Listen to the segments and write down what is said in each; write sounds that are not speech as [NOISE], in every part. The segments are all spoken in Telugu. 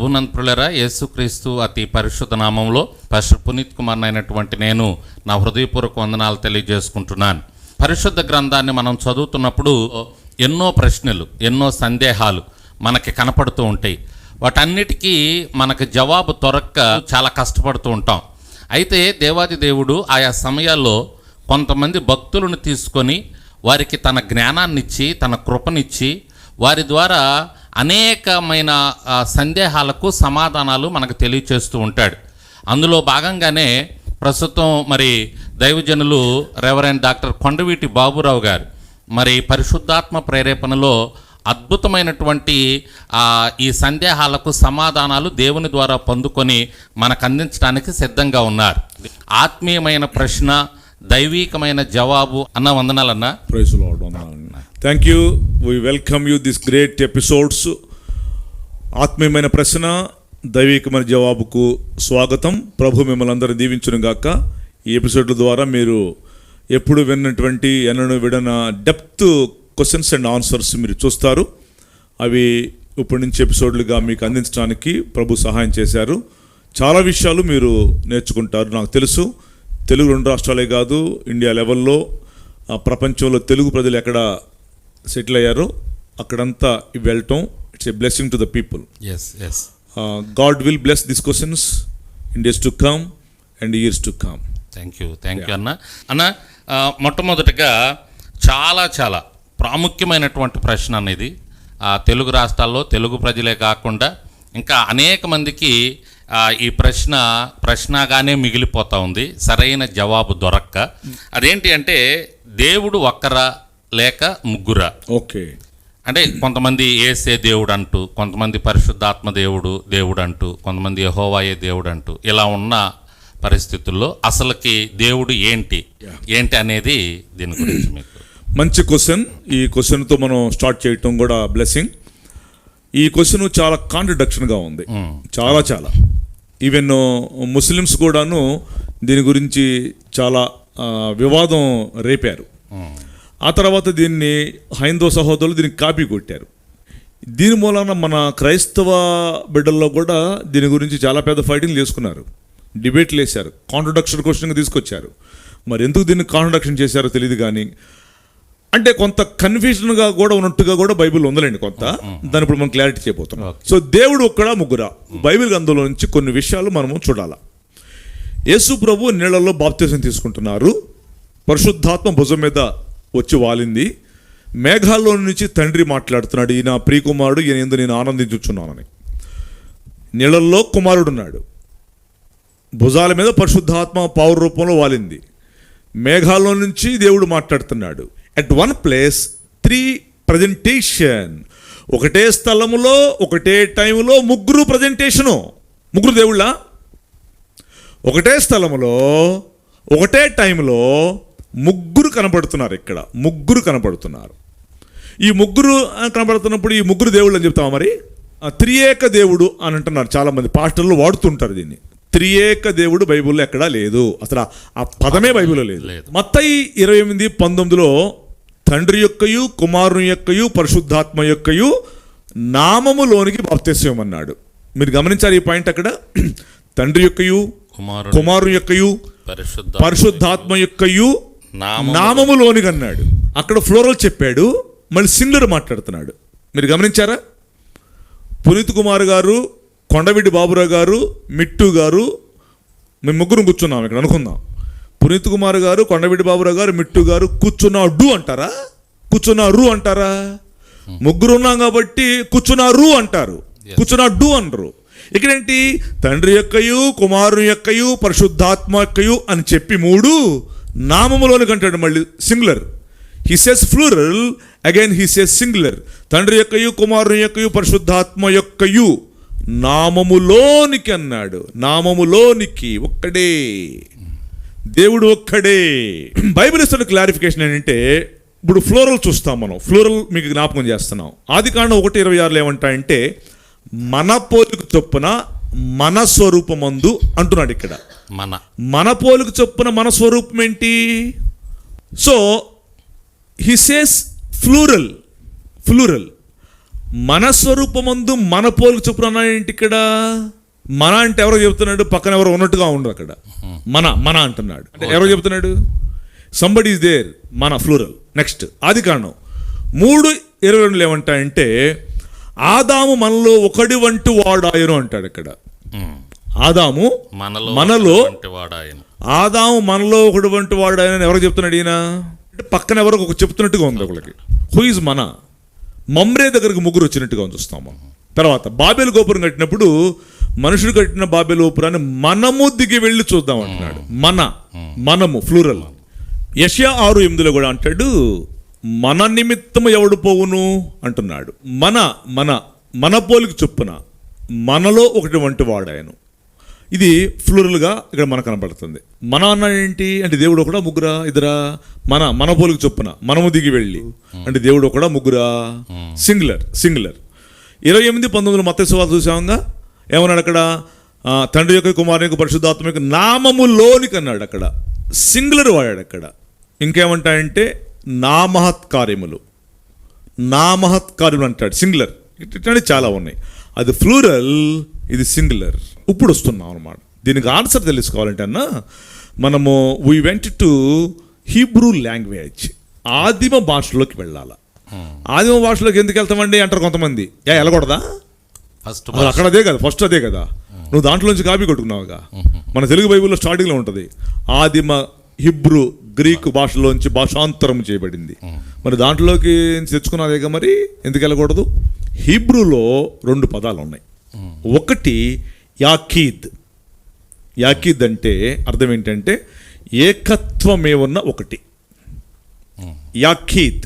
ప్రభునంతులరా యేసుక్రీస్తు అతి పరిశుద్ధ నామంలో పాస్టర్ పునీత్ కుమార్ అయినటువంటి నేను నా హృదయపూర్వక వందనాలు తెలియజేసుకుంటున్నాను. పరిశుద్ధ గ్రంథాన్ని మనం చదువుతున్నప్పుడు ఎన్నో ప్రశ్నలు ఎన్నో సందేహాలు మనకి కనపడుతూ ఉంటాయి. వాటన్నిటికీ మనకు జవాబు దొరక్క చాలా కష్టపడుతూ ఉంటాం. అయితే దేవాది దేవుడు ఆయా సమయాల్లో కొంతమంది భక్తులను తీసుకొని వారికి తన జ్ఞానాన్నిచ్చి తన కృపనిచ్చి వారి ద్వారా అనేకమైన సందేహాలకు సమాధానాలు మనకు తెలియచేస్తూ ఉంటాడు. అందులో భాగంగానే ప్రస్తుతం మరి దైవజనులు రెవరెండ్ డాక్టర్ కొండవీటి బాబురావు గారు మరి పరిశుద్ధాత్మ ప్రేరేపణలో అద్భుతమైనటువంటి ఈ సందేహాలకు సమాధానాలు దేవుని ద్వారా పొందుకొని మనకు అందించడానికి సిద్ధంగా ఉన్నారు. ఆత్మీయమైన ప్రశ్న దైవీకమైన జవాబు అన్న వందనాలన్నా. Praise thank you we welcome you this great episodes ఆత్మీయమైన ప్రశ్న దైవికమైన జవాబుకు స్వాగతం. ప్రభు మిమ్మల్ని అందరూ దీవించును గాక. ఈ ఎపిసోడ్ల ద్వారా మీరు ఎప్పుడు విన్నటువంటి ఎన్నను విడన డెప్త్ క్వశ్చన్స్ అండ్ ఆన్సర్స్ మీరు చూస్తారు. అవి ఇప్పటి నుంచి ఎపిసోడ్లుగా మీకు అందించడానికి ప్రభు సహాయం చేశారు. చాలా విషయాలు మీరు నేర్చుకుంటారు నాకు తెలుసు. తెలుగు రెండు రాష్ట్రాలే కాదు ఇండియా లెవెల్లో ప్రపంచంలో తెలుగు ప్రజలు ఎక్కడ సెటిల్ అయ్యారో అక్కడంతా ఇవి వెళ్ళటం it's a blessing to the people yes yes God will bless this questions in days to come and years to come thank you thank you అన్న. అన్న మొట్టమొదటిగా చాలా చాలా ప్రాముఖ్యమైనటువంటి ప్రశ్న అనేది తెలుగు రాష్ట్రాల్లో తెలుగు ప్రజలే కాకుండా ఇంకా అనేక మందికి ఈ ప్రశ్న ప్రశ్నగానే మిగిలిపోతా ఉంది. సరైన జవాబు దొరక్క. అదేంటి అంటే దేవుడు ఒక్కరా లేక ముగ్గురా. ఓకే. అంటే కొంతమంది ఏసే దేవుడు అంటూ కొంతమంది పరిశుద్ధాత్మ దేవుడు దేవుడు అంటూ కొంతమంది యహోవాయే దేవుడు అంటూ ఇలా ఉన్న పరిస్థితుల్లో అసలుకి దేవుడు ఏంటి? ఏంటి అనేది దీని గురించి మీకు. మంచి క్వశ్చన్. ఈ క్వశ్చన్తో మనం స్టార్ట్ చేయటం కూడా బ్లెస్సింగ్. ఈ క్వశ్చన్ చాలా కాంట్రడక్షన్గా ఉంది. చాలా చాలా. ఈవెన్ ముస్లిమ్స్ కూడాను దీని గురించి చాలా వివాదం రేపారు. ఆ తర్వాత దీన్ని హైందవ సహోదరులు దీనికి కాపీ కొట్టారు. దీని మూలాన మన క్రైస్తవ బిడ్డల్లో కూడా దీని గురించి చాలా పెద్ద ఫైటింగ్ చేసుకున్నారు. డిబేట్లు వేశారు. కాంట్రడక్షన్ క్వశ్చన్ తీసుకొచ్చారు. మరి ఎందుకు దీన్ని కాంట్రడక్షన్ చేశారో తెలియదు కానీ అంటే కొంత కన్ఫ్యూజన్గా కూడా ఉన్నట్టుగా కూడా బైబిల్ ఉందిలేండి కొంత. దాని ఇప్పుడు మనం క్లారిటీ చేయబోతున్నాం సో దేవుడు ఒక్కడా ముగ్గురా. బైబిల్ గ్రంథంలో నుంచి కొన్ని విషయాలు మనము చూడాలా. యేసు ప్రభు నీళ్ళలో బాప్తీసం తీసుకుంటున్నారు. పరిశుద్ధాత్మ భుజం మీద వచ్చి వాలింది. మేఘాల్లో నుంచి తండ్రి మాట్లాడుతున్నాడు. ఈయన ప్రియకుమారుడు ఈయన ఎందు నేను ఆనందించుచున్నానని. నీళ్ళల్లో కుమారుడున్నాడు. భుజాల మీద పరిశుద్ధాత్మ పౌర రూపంలో వాలింది. మేఘాల్లో నుంచి దేవుడు మాట్లాడుతున్నాడు. At one place three presentation ఒకటే స్థలములో ఒకటే టైంలో ముగ్గురు ప్రజెంటేషను ముగ్గురు దేవుళ్ళ? ఒకటే స్థలములో ఒకటే టైంలో ముగ్గురు కనపడుతున్నారు ఇక్కడ. ముగ్గురు కనపడుతున్నారు ఈ ముగ్గురు కనపడుతున్నప్పుడు ఈ ముగ్గురు దేవుళ్ళు అని చెప్తామా మరి? త్రియేక దేవుడు అని అంటున్నారు చాలా మంది పాస్టర్లు వాడుతుంటారు దీన్ని. త్రియేక దేవుడు బైబిల్లో ఎక్కడా లేదు. అసలు ఆ- పదమే బైబిల్లో లేదు. లేదు. మత్తయి ఇరవై ఎనిమిది పంతొమ్మిదిలో తండ్రి యొక్కయు కుమారుని యొక్కయు పరిశుద్ధాత్మ యొక్కయు నామములోనికి బాప్తిస్యం అన్నాడు మీరు గమనించారు ఈ పాయింట్ అక్కడ. తండ్రి యొక్కయు కుమారుడు కుమారుని యొక్కయు పరిశుద్ధ పరిశుద్ధాత్మ యొక్కయు నామములోనికి అన్నాడు అక్కడ ఫ్లోరల్ చెప్పాడు మళ్ళీ సింగులర్ మాట్లాడుతున్నాడు. మీరు గమనించారా? పునీత్ కుమార్ గారు కొండవీటి బాబురావు గారు మిట్టు గారు మేము ముగ్గురు కూర్చున్నాం ఇక్కడ అనుకుందాం. పునీత్ కుమార్ గారు కొండవీటి బాబురావు గారు మిట్టు గారు కూర్చున్నాడు అంటారా? కూర్చున్నారు అంటారా? ముగ్గురు ఉన్నాం కాబట్టి కూర్చున్నారు అంటారు. కూర్చున్నాడు అనరు ఇక్కడేంటి? తండ్రి యొక్కయు కుమారుని యొక్కయు పరిశుద్ధాత్మ యొక్కయు అని చెప్పి మూడు నామములోని కంటాడు మళ్ళీ singular. He says plural again he says singular తండ్రి యొక్కయు కుమారుని యొక్కయు పరిశుద్ధాత్మ యొక్కయు నామములోనికి అన్నాడు నామములోనికి ఒక్కడే. దేవుడు ఒక్కడే. బైబిల్ ఇస్తున్న క్లారిఫికేషన్ ఏంటంటే ఇప్పుడు ఫ్లోరల్ చూస్తాం మనం. ఫ్లోరల్ మీకు జ్ఞాపకం చేస్తున్నాం. ఆది కాండం ఒకటి ఇరవై ఆరులో ఏమంటాయంటే మన పోలిక చొప్పున మన స్వరూపమందు అంటున్నాడు ఇక్కడ. మన. మన పోలిక చొప్పున మన స్వరూపం ఏంటి? So he says plural plural మన స్వరూపమందు మన పోలిక చొప్పున ఏంటి ఇక్కడ? మన అంటే ఎవరో చెప్తున్నాడు పక్కన ఎవరో ఉన్నట్టుగా ఉండదు అక్కడ. మన మన అంటున్నాడు. అంటే ఎవరో చెప్తున్నాడు? సంబడి ఈజ్ దేర్ మన ఫ్లూరల్ నెక్స్ట్ ఆది కారణం. మూడు ఇరవై రెండులు ఏమంటాయంటే ఆదాము మనలో ఒకడి వంటి వాడాయను అంటాడు ఇక్కడ. ఆదాము మనలో మనలో ఆదాము మనలో ఒకడు వంటి వాడు ఆయన ఎవరు చెప్తున్నాడు ఈయన? అంటే పక్కన ఎవరో ఒక చెప్తున్నట్టుగా ఉంది ఒకళ్ళకి. హూ ఇస్ మన మమ్రే దగ్గరకు ముగ్గురు వచ్చినట్టుగా ఉంది చూస్తాము తర్వాత బాబేలు గోపురం కట్టినప్పుడు మనుషుడు కట్టిన బాబేలు గోపురాన్ని మనము దిగి వెళ్ళి చూద్దాం అంటున్నాడు. మన మనము ఫ్లూరల్ యష్యా ఆరు ఎనిమిదిలో కూడా అంటాడు మన నిమిత్తము ఎవడు పోవును? అంటున్నాడు. మన మన మన పోలికి చొప్పున మనలో ఒకటి వంటి వాడాయను. ఇది ఫ్లూరల్గా ఇక్కడ మనకు కనబడుతుంది మన అన్న ఏంటి? అంటే దేవుడు ఒకడా ముగ్గురా ఇద్దరా? మన మన పోలికి చొప్పున మనము దిగి వెళ్ళి. అంటే దేవుడు ఒకడా ముగ్గురా? Singular singular. ఇరవై ఎనిమిది పంతొమ్మిది మత సువార్త చూసామంగా? ఏమన్నాడు అక్కడ? తండ్రి యొక్క కుమారుని యొక్క పరిశుద్ధాత్మ యొక్క నామములోనికి అన్నాడు అక్కడ. సింగులర్ వాడాడు అక్కడ. ఇంకేమంటాయంటే నా మహత్కార్యములు నా మహత్కార్యం అంటాడు. సింగులర్. ఇట్లాంటి చాలా ఉన్నాయి. అది ఫ్లూరల్ ఇది సింగులర్. ఇప్పుడు వస్తున్నాం అనమాట దీనికి ఆన్సర్ తెలుసుకోవాలంటే అన్న మనము we went to Hebrew language ఆదిమ భాషలోకి వెళ్ళాల. ఆదిమ భాషలోకి ఎందుకు వెళ్తామండి అంటారు కొంతమంది. ఏ వెళ్ళకూడదా? ఫస్ట్ అక్కడ అదే కదా ఫస్ట్ అదే కదా. నువ్వు దాంట్లోంచి కాపీ కొట్టుకున్నావుగా. మన తెలుగు బైబిల్లో స్టార్టింగ్లో ఉంటుంది. ఆదిమ హిబ్రూ గ్రీకు భాషలోంచి భాషాంతరం చేయబడింది. మరి దాంట్లోకి తెచ్చుకున్నదేగా మరి? ఎందుకు వెళ్ళకూడదు? హిబ్రూలో రెండు పదాలు ఉన్నాయి ఒకటి యాకీద్. యాకీద్ అంటే అర్థం ఏంటంటే ఏకత్వమే ఉన్న ఒకటి. యాకీద్.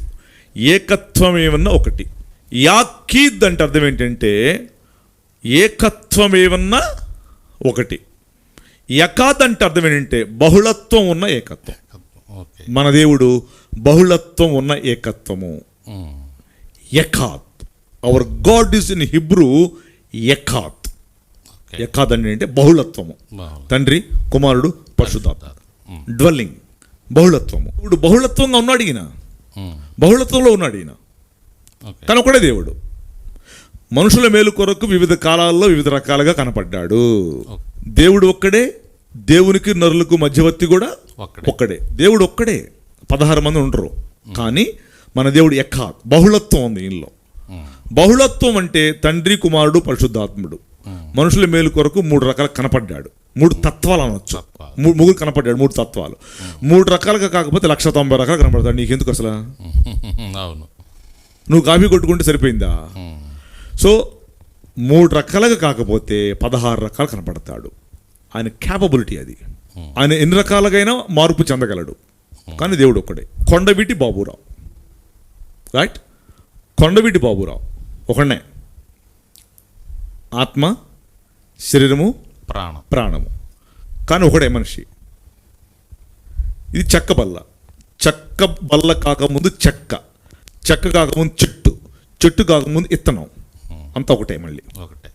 ఏకత్వమేమన్నా ఒకటి. యాకీద్ అంటే అర్థం ఏంటంటే ఏకత్వమేమన్నా ఒకటి. యకాద్ అంటే అర్థం ఏంటంటే బహుళత్వం ఉన్న ఏకత్వం. మన దేవుడు బహుళత్వం ఉన్న ఏకత్వము. యకాత్ our God is in Hebrew యకాత్ యకాద్ అంటే బహుళత్వము. తండ్రి కుమారుడు పరిశుద్ధాత్మ. డ్వెల్లింగ్ బహుళత్వము. ఇప్పుడు బహుళత్వంగా ఉన్నాడు ఈయన. బహుళత్వంలో ఉన్నాడు ఈయన కానీ ఒకడే దేవుడు. మనుషుల మేలు కొరకు వివిధ కాలాల్లో వివిధ రకాలుగా కనపడ్డాడు. దేవుడు ఒక్కడే దేవునికి నరులకు మధ్యవర్తి కూడా ఒక్కడే. దేవుడు ఒక్కడే. పదహారు మంది ఉండరు. కానీ మన దేవుడు ఎక్క బహుళత్వం ఉంది ఉమ్. బహుళత్వం అంటే తండ్రి కుమారుడు పరిశుద్ధాత్ముడు. మనుషుల మేలు కొరకు మూడు రకాలు కనపడ్డాడు. మూడు తత్వాలు అనొచ్చు. ముగ్గురు కనపడ్డాడు మూడు తత్వాలు. మూడు రకాలుగా కాకపోతే లక్ష తొంభై రకాలు కనపడతాడు. నీకెందుకు అసలు? [LAUGHS] అవును. నువ్వు కాఫీ కొట్టుకుంటే సరిపోయిందా. సో మూడు రకాలుగా కాకపోతే పదహారు రకాలు కనపడతాడు. ఆయన క్యాపబిలిటీ అది. ఆయన ఎన్ని రకాలుగైనా మార్పు చెందగలడు. కానీ దేవుడు ఒక్కడే. కొండవీటి బాబురావు. రైట్ కొండవీటి బాబురావు. ఒకడే ఆత్మ శరీరము ప్రాణం. ప్రాణము. కానీ ఒకడే మనిషి. ఇది చెక్క బల్ల. చెక్క బల్ల కాకముందు చెక్క. చెక్క కాకముందు చెట్టు. చెట్టు కాకముందు ఇత్తనం. అంతా ఒకటే మళ్ళీ. ఒకటే.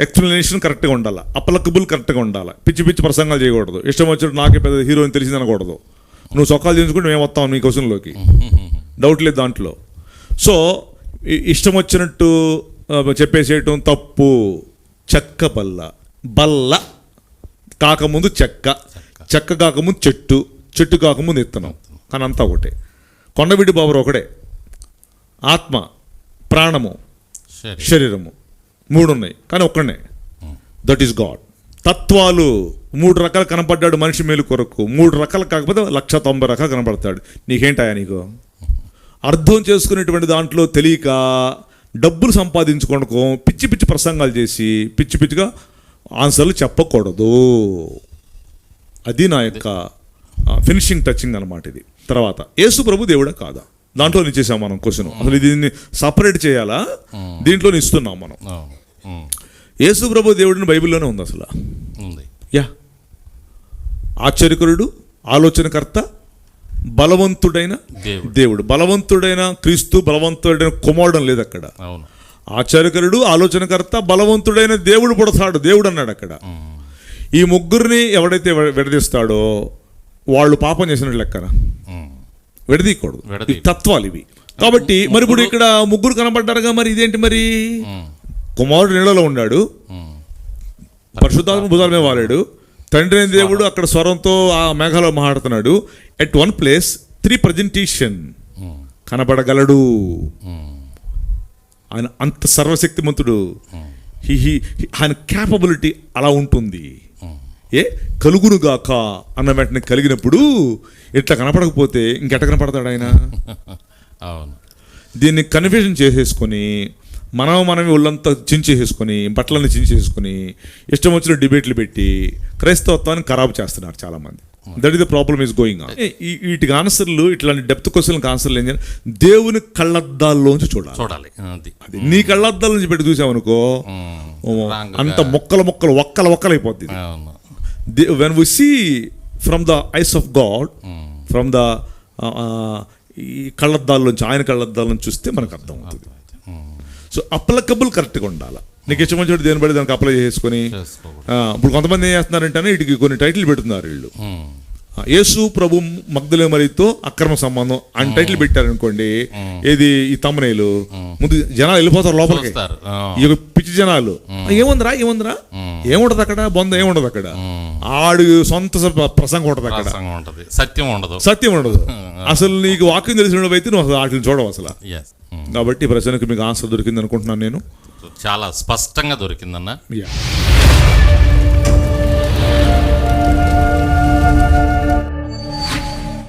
ఎక్స్ప్లెనేషన్ కరెక్ట్గా ఉండాలి. అప్లకబుల్ కరెక్ట్గా ఉండాలి. పిచ్చి పిచ్చి ప్రసంగాలు చేయకూడదు. ఇష్టం వచ్చినట్టు నాకే పెద్ద హీరోయిన్ తెలిసింది అనకూడదు. నువ్వు సొక్కాలు చేయించుకుంటే మేము వస్తాం నీ క్వశ్చన్లోకి. డౌట్ లేదు దాంట్లో. సో ఇష్టం వచ్చినట్టు చెప్పేసేయటం తప్పు చెక్క బల్ల. బల్ల కాకముందు చెక్క చెక్క కాకముందు చెట్టు చెట్టు కాకముందు ఇత్తనం. కానీ అంతా ఒకటే. కొండవిడి బాబు ఒకడే. ఆత్మ ప్రాణము శరీరము. మూడు ఉన్నాయి కానీ ఒక్కడే దట్ ఈస్ గాడ్. తత్వాలు మూడు రకాలు కనపడ్డాడు మనిషి మేలు కొరకు. మూడు రకాలు కాకపోతే లక్ష తొంభై రకాలు కనపడతాడు. నీకేంటాయా నీకు? అర్థం చేసుకునేటువంటి దాంట్లో తెలియక డబ్బులు సంపాదించుకోవడానికి పిచ్చి పిచ్చి ప్రసంగాలు చేసి పిచ్చి పిచ్చిగా ఆన్సర్లు చెప్పకూడదు. అది నా యొక్క ఫినిషింగ్ టచింగ్ అనమాట ఇది. తర్వాత యేసు ప్రభు దేవుడా కాదా? దాంట్లో ఇచ్చేసాం మనం క్వశ్చన్. అసలు దీన్ని సపరేట్ చేయాలా? దీంట్లో ఇస్తున్నాం మనం. యేసు ప్రభు దేవుడిని బైబిల్లోనే ఉంది అసలు. యా. ఆశ్చర్యకరుడు ఆలోచనకర్త బలవంతుడైన దేవుడు. బలవంతుడైన క్రీస్తు బలవంతుడైన కుమారుడం లేదు అక్కడ. ఆచార్యకరుడు ఆలోచనకర్త బలవంతుడైన దేవుడు పుడతాడు. దేవుడు అన్నాడు అక్కడ. ఈ ముగ్గురిని ఎవడైతే విడ- విడదీస్తాడో వాళ్ళు పాపం చేసినట్లు లెక్కన. విడదీయకూడదు. ఈ తత్వాలు ఇవి. కాబట్టి మరి ఇప్పుడు ఇక్కడ ముగ్గురు కనబడ్డారుగా మరి ఇదేంటి మరి? కుమారుడు నీళ్ళలో ఉన్నాడు. పరిశుద్ధాత్మ భుజాల మీద వాలాడు. తండ్రి అయిన దేవుడు అక్కడ స్వరంతో ఆ మేఘాలో మాట్లాడుతున్నాడు. At one place three presentation కనబడగలడు. ఆయన అంత సర్వశక్తిమంతుడు. హీ హీ ఆయన క్యాపబిలిటీ అలా ఉంటుంది. ఏ? కలుగునుగాక అన్న వెంటనే కలిగినప్పుడు ఇట్లా కనపడకపోతే ఇంకెట్ట కనపడతాడు ఆయన? అవును. దీన్ని కన్ఫ్యూజన్ చేసేసుకొని మనం మనమే ఒళ్ళంతా చించేసేసుకొని బట్టలన్నీ చించేసుకొని ఇష్టం వచ్చిన డిబేట్లు పెట్టి క్రైస్తవత్వాన్ని ఖరాబు చేస్తున్నారు చాలా మంది that is the problem is going on వీటికి ఆన్సర్లు ఇట్లాంటి డెప్త్ క్వశ్చన్కి ఆన్సర్లు ఏంటంటే దేవుని కళ్ళద్దాల్లోంచి చూడాలి. చూడాలి. అది. నీ కళ్ళద్దాల నుంచి పెట్టి చూసామనుకో. అంత మొక్కలు మొక్కలు ఒక్కల ఒక్కలు అయిపోద్ది అవును. When we see from the eyes of God from the ఈ కళ్ళద్దాల్లోంచి ఆయన కళ్ళద్దాలను చూస్తే మనకు అర్థం అవుతుంది సో అప్లకబుల్ కరెక్ట్గా ఉండాలి. నీకు ఇష్టం వచ్చినట్టు దేని బట్టి దానికి అప్లై చేసుకొని ఇప్పుడు కొంతమంది ఏం చేస్తున్నారంటే వీటికి కొన్ని టైటిల్ పెడుతున్నారు వీళ్ళు. యేసు ప్రభు మగ్ధులే మరితో అక్రమ సంబంధం అని టైటిల్ పెట్టారనుకోండి ఏది ఈ తమ్మనేలు? ముందు జనాలు వెళ్ళిపోతారు లోపలికి. ఈ పిచ్చి జనాలు. "ఆ, ఏముందిరా ఏముందిరా? ఏముండదు అక్కడ? బొంద ఏముండదు అక్కడ. ఆడు సొంత ప్రసంగం ఉంటది అక్కడ. సత్యం ఉండదు. సత్యం ఉండదు. అసలు నీకు వాక్యం తెలిసిన అయితే నువ్వు అసలు వాటిని చూడవు అసలు. కాబట్టి ఈ ప్రశ్నకు మీకు ఆన్సర్ దొరికింది అనుకుంటున్నాను నేను. చాలా స్పష్టంగా దొరికిందన్న.